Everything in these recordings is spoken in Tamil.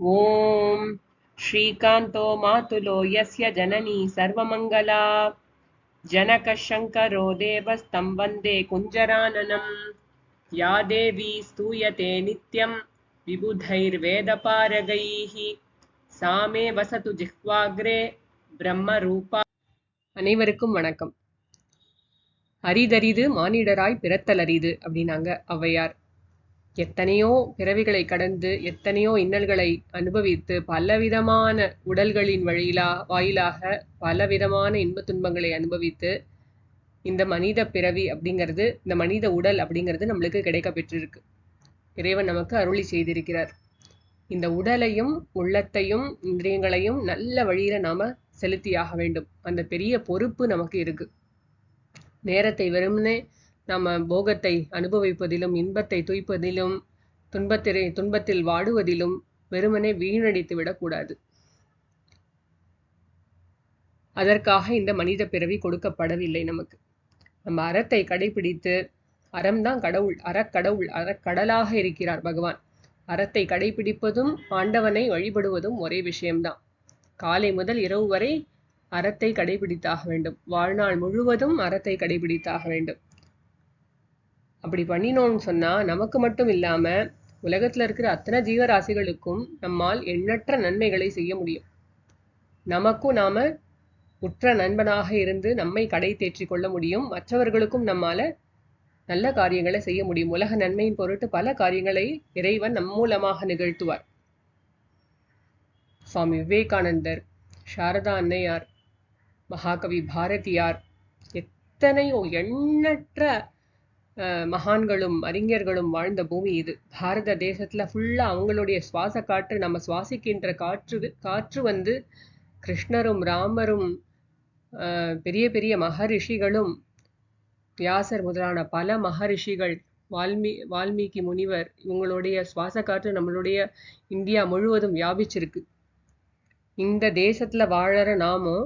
ॐ श्रीकान्तो मातुलो यस्य जननी सर्वमङ्गला जनकः शङ्करो देवस्तं वन्दे कुञ्जराननम् या देवी स्तूयते नित्यं विबुधैर्वेदपारगैः सा मे वसतु जिह्वाग्रे பிரம்மரூபா அனைவருக்கும் வணக்கம் அரிதரிது மானிடராய் பிறத்தல் அரிது அப்படின்னாங்க ஔவையார் எத்தனையோ பிறவிகளை கடந்து எத்தனையோ இன்னல்களை அனுபவித்து பலவிதமான உடல்களின் வழியிலா வாயிலாக பலவிதமான இன்பத் துன்பங்களை அனுபவித்து இந்த மனித பிறவி அப்படிங்கிறது இந்த மனித உடல் அப்படிங்கிறது நம்மளுக்கு கிடைக்க பெற்றிருக்கு. இறைவன் நமக்கு அருளி செய்திருக்கிறார். இந்த உடலையும் உள்ளத்தையும் இந்திரியங்களையும் நல்ல வழியில நாம செலுத்தியாக வேண்டும். அந்த பெரிய பொறுப்பு நமக்கு இருக்கு. நேரத்தை வெறுமனே நம்ம போகத்தை அனுபவிப்பதிலும் இன்பத்தை துய்ப்பதிலும் துன்பத்திலே துன்பத்தில் வாடுவதிலும் வெறுமனே வீணடித்து விடக்கூடாது. அதற்காக இந்த மனித பிறவி கொடுக்கப்படவில்லை நமக்கு. நம்ம அறத்தை கடைபிடித்து அறம்தான் கடவுள் அறக்கடவுள் அறக்கடலாக இருக்கிறார் பகவான். அறத்தை கடைபிடிப்பதும் ஆண்டவனை வழிபடுவதும் ஒரே விஷயம்தான். காலை முதல் இரவு வரை அறத்தை கடைபிடித்தாக வேண்டும். வாழ்நாள் முழுவதும் அறத்தை கடைபிடித்தாக வேண்டும். அப்படி பண்ணினோம்னு சொன்னால் நமக்கு மட்டும் இல்லாமல் உலகத்தில் இருக்கிற அத்தனை ஜீவராசிகளுக்கும் நம்மால் எண்ணற்ற நன்மைகளை செய்ய முடியும். நமக்கும் நாம் உற்ற நண்பனாக இருந்து நம்மை கடை தேற்றிக் கொள்ள முடியும். மற்றவர்களுக்கும் நம்மால் நல்ல காரியங்களை செய்ய முடியும். உலக நன்மையின் பொருட்டு பல காரியங்களை இறைவன் நம் மூலமாக நிகழ்த்துவார். சுவாமி விவேகானந்தர் சாரதா அன்னையார் மகாகவி பாரதியார் எத்தனையோ எண்ணற்ற மகான்களும் அறிஞர்களும் வாழ்ந்த பூமி இது. பாரத தேசத்துல ஃபுல்லா அவங்களுடைய சுவாச காற்று நம்ம சுவாசிக்கின்ற காற்று காற்று வந்து கிருஷ்ணரும் ராமரும் பெரிய பெரிய மகரிஷிகளும் வியாசர் முதலான பல மகரிஷிகள் வால்மீ வால்மீகி முனிவர் இவங்களுடைய சுவாச காற்று நம்மளுடைய இந்தியா முழுவதும் வியாபிச்சிருக்கு. இந்த தேசத்துல வாழற நாமும்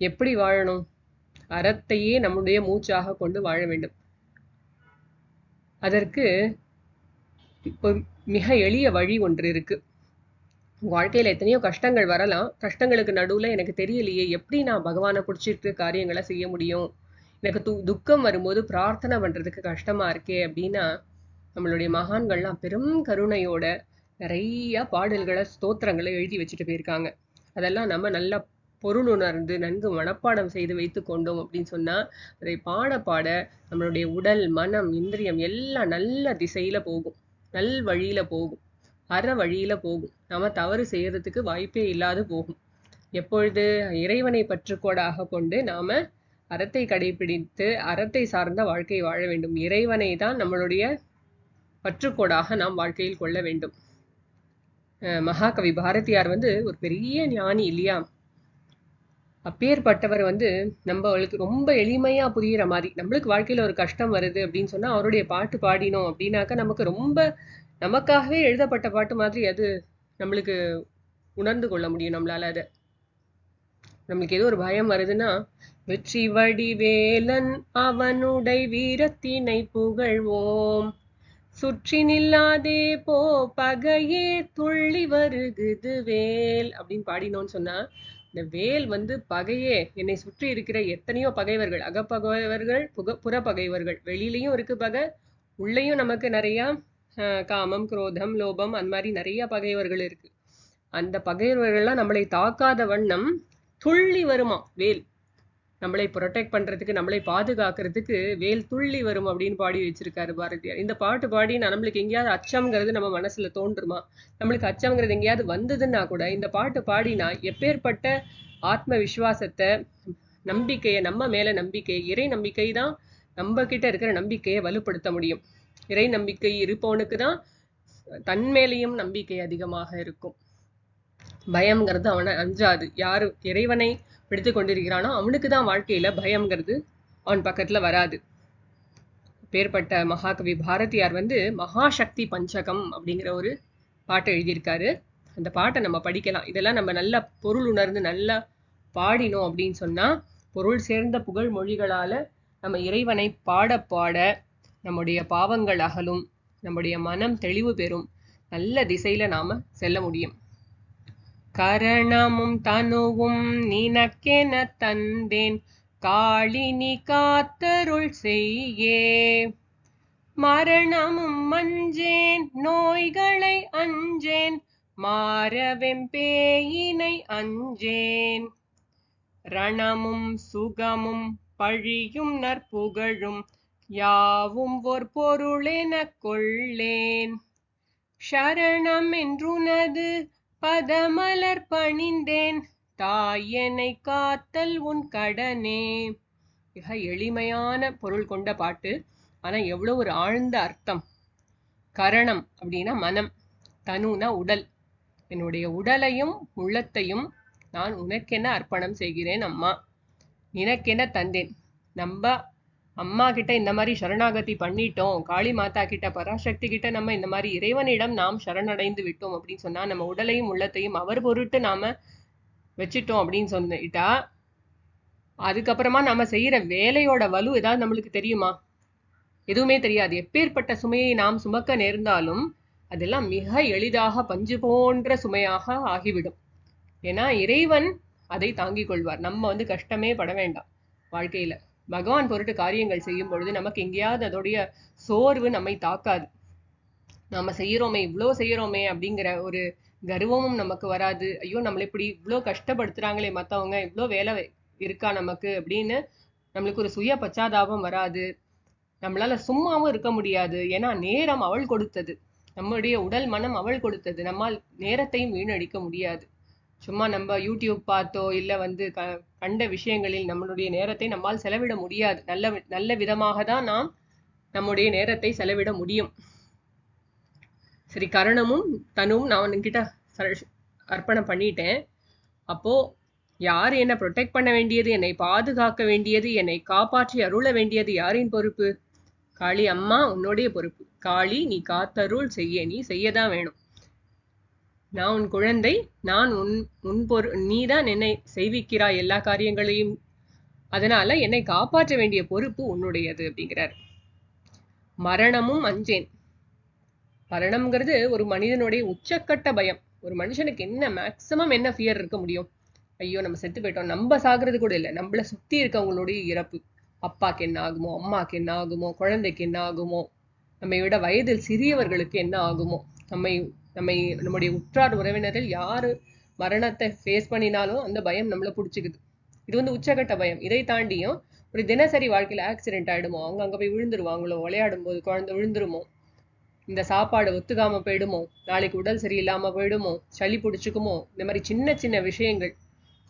எப்படி வாழணும்? அறத்தையே நம்முடைய மூச்சாக கொண்டு வாழ வேண்டும். அதற்கு இப்போ மிக எளிய வழி ஒன்று இருக்குது வாழ்க்கையில் எத்தனையோ கஷ்டங்கள் வரலாம். கஷ்டங்களுக்கு நடுவில் எனக்கு தெரியலையே எப்படி நான் பகவானை பிடிச்சிட்டு காரியங்களை செய்ய முடியும்? எனக்கு து துக்கம் வரும்போது பிரார்த்தனை பண்றதுக்கு கஷ்டமா இருக்கே அப்படின்னா நம்மளுடைய மகான்கள்லாம் பெரும் கருணையோட நிறையா பாடல்களை ஸ்தோத்திரங்களை எழுதி வச்சுட்டு போயிருக்காங்க. அதெல்லாம் நம்ம நல்லா பொருள் உணர்ந்து நன்கு மனப்பாடம் செய்து வைத்து கொண்டோம் அப்படின்னு சொன்னால் அதை பாட பாட நம்மளுடைய உடல் மனம் இந்திரியம் எல்லாம் நல்ல திசையில் போகும். நல் வழியில் போகும். அற வழியில் போகும். நம்ம தவறு செய்யறதுக்கு வாய்ப்பே இல்லாது போகும். எப்பொழுது இறைவனை பற்றுக்கோடாக கொண்டு நாம் அறத்தை கடைபிடித்து அறத்தை சார்ந்த வாழ்க்கை வாழ வேண்டும். இறைவனை தான் நம்மளுடைய பற்றுக்கோடாக நாம் வாழ்க்கையில் கொள்ள வேண்டும். மகாகவி பாரதியார் வந்து ஒரு பெரிய ஞானி இல்லையா? அப்பேற்பட்டவர் வந்து நம்மளுக்கு ரொம்ப எளிமையா புரியுற மாதிரி. நம்மளுக்கு வாழ்க்கையில் ஒரு கஷ்டம் வருது அப்படின்னு சொன்னால் அவருடைய பாட்டு பாடினோம் அப்படின்னாக்கா நமக்கு ரொம்ப நமக்காகவே எழுதப்பட்ட பாட்டு மாதிரி அது நம்மளுக்கு உணர்ந்து கொள்ள முடியும் நம்மளால அதை. நம்மளுக்கு ஏதோ ஒரு பயம் வருதுன்னா வெற்றி வடிவேலன் அவனுடை வீரத்தினை புகழ்வோம். சுற்றி நில்லாதே போ பகையே துள்ளி வருகுது வேல் அப்படின்னு பாடினோன்னு சொன்னா இந்த வேல் வந்து பகையே என்னை சுற்றி இருக்கிற எத்தனையோ பகைவர்கள் அகப்பகைவர்கள் புக புற பகைவர்கள் வெளியிலையும் இருக்கு பகை உள்ளேயும் நமக்கு நிறையா காமம் குரோதம் லோபம் அந்த மாதிரி நிறைய பகைவர்கள் இருக்கு. அந்த பகைவர்கள்லாம் நம்மளை தாக்காத வண்ணம் துள்ளி வருமா வேல்? நம்மளை ப்ரொடெக்ட் பண்றதுக்கு நம்மளை பாதுகாக்கிறதுக்கு வேல் துள்ளி வரும் அப்படின்னு பாடி வச்சிருக்காரு பாரதியார். இந்த பாட்டு பாடி நம்மளுக்கு எங்கேயாவது அச்சம்ங்கிறது நம்ம மனசுல தோன்றுமா? நம்மளுக்கு அச்சம்ங்கிறது எங்கேயாவது வந்ததுன்னா கூட இந்த பாட்டு பாடினா எப்பேற்பட்ட ஆத்ம விசுவாசத்தை நம்பிக்கையை நம்ம மேல நம்பிக்கை இறை நம்பிக்கை தான் நம்ம கிட்ட இருக்கிற நம்பிக்கையை வலுப்படுத்த முடியும். இறை நம்பிக்கை இருப்பவனுக்கு தான் தன்மேலையும் நம்பிக்கை அதிகமாக இருக்கும். பயம்ங்கிறது அவனை அஞ்சாது. யாரு இறைவனை பிடித்து கொண்டிருக்கிறானோ அவனுக்கு தான் வாழ்க்கையில் பயம்ங்கிறது அவன் பக்கத்தில் வராது. பேர்பட்ட மகாகவி பாரதியார் வந்து மகாசக்தி பஞ்சகம் அப்படிங்கிற ஒரு பாட்டை எழுதியிருக்காரு. அந்த பாட்டை நம்ம படிக்கலாம். இதெல்லாம் நம்ம நல்லா பொருள் உணர்ந்து நல்லா பாடினோம் அப்படின்னு சொன்னால் பொருள் சேர்ந்த புகழ் மொழிகளால் நம்ம இறைவனை பாட பாட நம்முடைய பாவங்கள் அகலும் நம்முடைய மனம் தெளிவு பெறும் நல்ல திசையில் நாம் செல்ல முடியும். கரணமும் தனுவும் நினக்கென தந்தேன். காளினி காத்தருள் செய்யே. மரணமும் மஞ்சேன் நோய்களை அஞ்சேன். மாறவெம்பேயினை அஞ்சேன். ரணமும் சுகமும் பழியும் நற்புகழும் யாவும் ஒரு பொருளெனக் கொள்ளேன். ஷரணம் என்றுனது பதமலர் பணிந்தேன். தாயனை காத்தல் உன் கடனே. மிக எளிமையான பொருள் கொண்ட பாட்டு. ஆனா எவ்வளவு ஒரு ஆழ்ந்த அர்த்தம். கரணம் அப்படின்னா மனம் தனுனா உடல். என்னுடைய உடலையும் உள்ளத்தையும் நான் உனக்கென அர்ப்பணம் செய்கிறேன் அம்மா. நினக்கென தந்தேன். நம்ம அம்மா கிட்ட இந்த மாதிரி சரணாகதி பண்ணிட்டோம் காளி மாதா கிட்ட பராசக்தி கிட்ட நம்ம இந்த மாதிரி இறைவனிடம் நாம் சரணடைந்து விட்டோம் அப்படின்னு சொன்னா நம்ம உடலையும் உள்ளத்தையும் அவர் பொருட்டு நாம வச்சுட்டோம் அப்படின்னு சொன்னிட்டா அதுக்கப்புறமா நம்ம செய்யற வேலையோட வலு ஏதாவது நம்மளுக்கு தெரியுமா? எதுவுமே தெரியாது. எப்பேற்பட்ட சுமையை நாம் சுமக்க நேர்ந்தாலும் அதெல்லாம் மிக எளிதாக பஞ்சு போன்ற சுமையாக ஆகிவிடும். ஏன்னா இறைவன் அதை தாங்கிக் கொள்வார். நம்ம வந்து கஷ்டமே பட வேண்டாம் வாழ்க்கையில. பகவான் பொருட்டு காரியங்கள் செய்யும் பொழுது நமக்கு எங்கேயாவது அதோடைய சோர்வு நம்மை தாக்காது. நாம செய்யறோமே இவ்வளோ செய்யறோமே அப்படிங்கிற ஒரு கர்வமும் நமக்கு வராது. ஐயோ நம்மளை இப்படி இவ்வளோ கஷ்டப்படுத்துறாங்களே மற்றவங்க இவ்வளோ வேலை இருக்கா நமக்கு அப்படின்னு நம்மளுக்கு ஒரு சுய பச்சாதாபம் வராது. நம்மளால சும்மாவும் இருக்க முடியாது. ஏன்னா நேரம் அவள் கொடுத்தது. நம்முடைய உடல் மனம் அவள் கொடுத்தது. நம்மால் நேரத்தையும் வீணடிக்க முடியாது. சும்மா நம்ம யூடியூப் பார்த்தோ இல்லை வந்து க கண்ட விஷயங்களில் நம்மளுடைய நேரத்தை நம்மால் செலவிட முடியாது. நல்ல வி- நல்ல விதமாக தான் நாம் நம்முடைய நேரத்தை செலவிட முடியும். சரி கரணமும் தனுவும் நான் உன்கிட்ட அர்ப்பணம் பண்ணிட்டேன். அப்போ யார் என்னை ப்ரொடெக்ட் பண்ண வேண்டியது என்னை பாதுகாக்க வேண்டியது என்னை காப்பாற்றி அருள வேண்டியது யாரின் பொறுப்பு? காளி அம்மா உன்னுடைய பொறுப்பு. காளி நீ காத்தருள் செய்ய நீ செய்யதான் வேணும். நான் உன் குழந்தை நான் உன் உன் பொரு நீதான் என்னை செய்விக்கிறாய் எல்லா காரியங்களையும். அதனால என்னை காப்பாற்ற வேண்டிய பொறுப்பு உன்னுடையது அப்படிங்கிறார். மரணமும் அஞ்சேன். மரணம்ங்கிறது ஒரு மனிதனுடைய உச்சக்கட்ட பயம். ஒரு மனுஷனுக்கு என்ன மேக்சிமம் என்ன ஃபியர் இருக்க முடியும்? ஐயோ நம்ம செத்து போயிட்டோம். நம்ம சாகிறது கூட இல்லை. நம்மள சுத்தி இருக்கவங்களுடைய இறப்பு. அப்பாக்கு என்ன ஆகுமோ அம்மாக்கு என்ன ஆகுமோ குழந்தைக்கு என்ன ஆகுமோ நம்மை விட வயதில் சிறியவர்களுக்கு என்ன ஆகுமோ நம்மை நம்மை நம்முடைய உற்றார் உறவினரில் யாரு மரணத்தை ஃபேஸ் பண்ணினாலும் அந்த பயம் நம்மள பிடிச்சிக்குது. இது வந்து உச்சகட்ட பயம். இதை தாண்டியும் ஒரு தினசரி வாழ்க்கையில ஆக்சிடென்ட் ஆயிடுமோ? அவங்க அங்க போய் விழுந்துருவாங்களோ? விளையாடும் போது குழந்தை விழுந்துருமோ? இந்த சாப்பாடு ஒத்துக்காம போயிடுமோ? நாளைக்கு உடல் சரியில்லாம போயிடுமோ? சளி பிடிச்சிக்குமோ? இந்த மாதிரி சின்ன சின்ன விஷயங்கள்.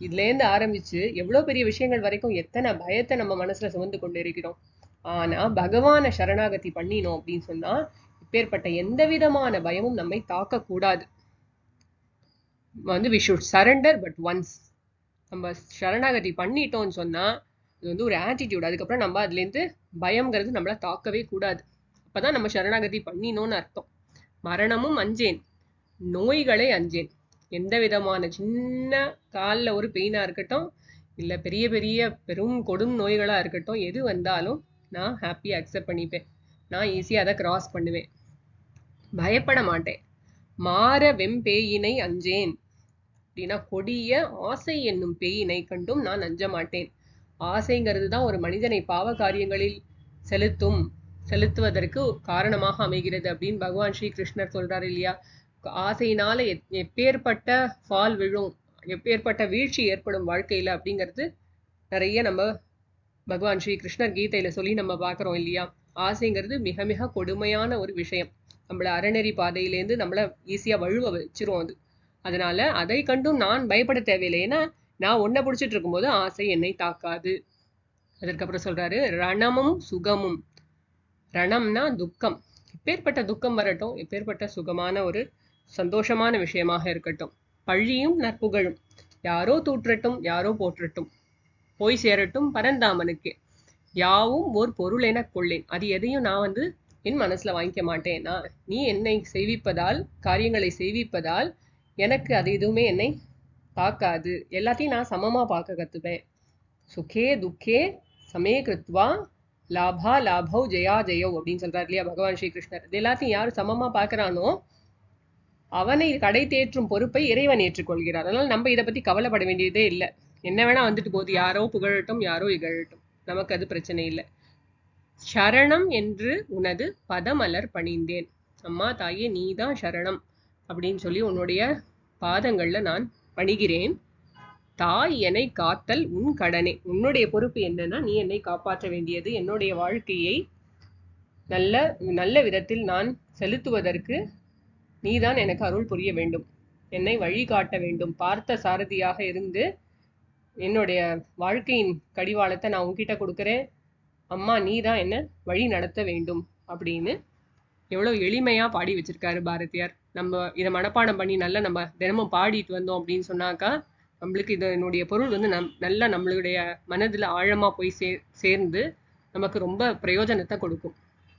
இதுல இருந்து ஆரம்பிச்சு எவ்வளவு பெரிய விஷயங்கள் வரைக்கும் எத்தனை பயத்தை நம்ம மனசுல சுமந்து கொண்டு இருக்கிறோம்? ஆனா பகவான சரணாகதி பண்ணினோம் அப்படின்னு சொன்னா அப்பேற்பட்ட எந்த விதமான பயமும் நம்மை தாக்கக்கூடாது. வந்து we should surrender but once நம்ம சரணாகதி பண்ணிட்டோம்னு சொன்னால் இது வந்து ஒரு ஆட்டிடியூட் அதுக்கப்புறம் நம்ம அதுலேருந்து பயம்ங்கிறது நம்மளை தாக்கவே கூடாது. அப்பதான் நம்ம சரணாகதி பண்ணினோம்னு அர்த்தம். மரணமும் அஞ்சேன் நோய்களை அஞ்சேன். எந்த விதமான சின்ன காலில் ஒரு பெயினா இருக்கட்டும் இல்லை பெரிய பெரிய பெரும் கொடும் நோய்களாக இருக்கட்டும் எது வந்தாலும் நான் ஹாப்பியாக அக்செப்ட் பண்ணிப்பேன். நான் ஈஸியாக அதை கிராஸ் பண்ணுவேன். பயப்பட மாட்டேன் மாற வெம்பேயினை அஞ்சேன். அப்படின்னா கொடிய ஆசை என்னும் பேயினை கண்டும் நான் அஞ்ச மாட்டேன் ஆசைங்கிறது தான் ஒரு மனிதனை பாவ காரியங்களில் செலுத்தும் செலுத்துவதற்கு காரணமாக அமைகிறது அப்படின்னு பகவான் ஸ்ரீ கிருஷ்ணர் சொல்றாரு இல்லையா? ஆசையினால எப்- எப்பேற்பட்ட ஃபால் விழும் எப்பேற்பட்ட வீழ்ச்சி ஏற்படும் வாழ்க்கையில அப்படிங்கிறது நிறைய நம்ம பகவான் ஸ்ரீ கிருஷ்ணர் கீதையில சொல்லி நம்ம பார்க்குறோம் இல்லையா? ஆசைங்கிறது மிக மிக கொடுமையான ஒரு விஷயம். நம்மள அறநெறி பாதையிலேருந்து நம்மள ஈஸியா வழுவ வச்சிரும் அது. அதனால அதை கண்டும் நான் பயப்பட தேவையில்லை. ஏன்னா நான் ஒன்ன பிடிச்சிட்டு இருக்கும்போது ஆசை என்னை தாக்காது. அதற்கப்புறம் சொல்றாரு ரணமும் சுகமும். ரணம்னா துக்கம். எப்பேற்பட்ட துக்கம் வரட்டும். எப்பேற்பட்ட சுகமான ஒரு சந்தோஷமான விஷயமாக இருக்கட்டும். பழியும் நற்புகழும். யாரோ தூற்றட்டும் யாரோ போற்றட்டும். போய் சேரட்டும் பரந்தாமனுக்கு. யாவும் ஓர் பொருள் என கொள்ளேன். அது எதையும் நான் வந்து என் மனசுல வாங்கிக்க மாட்டேன் நான் நீ என்னை செய்விப்பதால் காரியங்களை செய்விப்பதால் எனக்கு அது எதுவுமே என்னை பார்க்காது. எல்லாத்தையும் நான் சமமா பார்க்க கற்றுப்பேன் சுகே துக்கே சமே கிருத்வா லாபா லாபவ் ஜெயா ஜெயோ அப்படின்னு சொல்றாரு இல்லையா பகவான் ஸ்ரீ கிருஷ்ணர் இது எல்லாத்தையும் யார் சமமா பார்க்குறானோ அவனை கடை தேற்றும் பொறுப்பை இறைவன் ஏற்றுக்கொள்கிறார். அதனால் நம்ம இதை பற்றி கவலைப்பட வேண்டியதே இல்லை. என்ன வேணால் வந்துட்டு போகுது. யாரோ புகழட்டும் யாரோ இகழட்டும். நமக்கு அது பிரச்சனை இல்லை. சரணம் என்று உனது பதமலர் பணிந்தேன். அம்மா தாயே நீதான் சரணம் அப்படின்னு சொல்லி உன்னுடைய பாதங்களில் நான் பணிகிறேன். தாய் என்னை காத்தல் உன் கடனே. உன்னுடைய பொறுப்பு என்னன்னா நீ என்னை காப்பாற்ற வேண்டியது என்னுடைய வாழ்க்கையை நல்ல நல்ல விதத்தில் நான் செலுத்துவதற்கு நீதான் எனக்கு அருள் புரிய வேண்டும். என்னை வழிகாட்ட வேண்டும். பார்த்த சாரதியாக இருந்து என்னுடைய வாழ்க்கையின் கடிவாளத்தை நான் உன்கிட்ட கொடுக்குறேன். அம்மா நீ தான் என்ன வழி நடத்த வேண்டும் அப்படின்னு எவ்வளோ எளிமையாக பாடி வச்சிருக்காரு பாரதியார். நம்ம இதை மனப்பாடம் பண்ணி நல்லா நம்ம தினமும் பாடிட்டு வந்தோம் அப்படின்னு சொன்னாக்கா நம்மளுக்கு இதனுடைய பொருள் வந்து நம் நல்லா நம்மளுடைய மனதில் ஆழமாக போய் சே சேர்ந்து நமக்கு ரொம்ப பிரயோஜனத்தை கொடுக்கும்.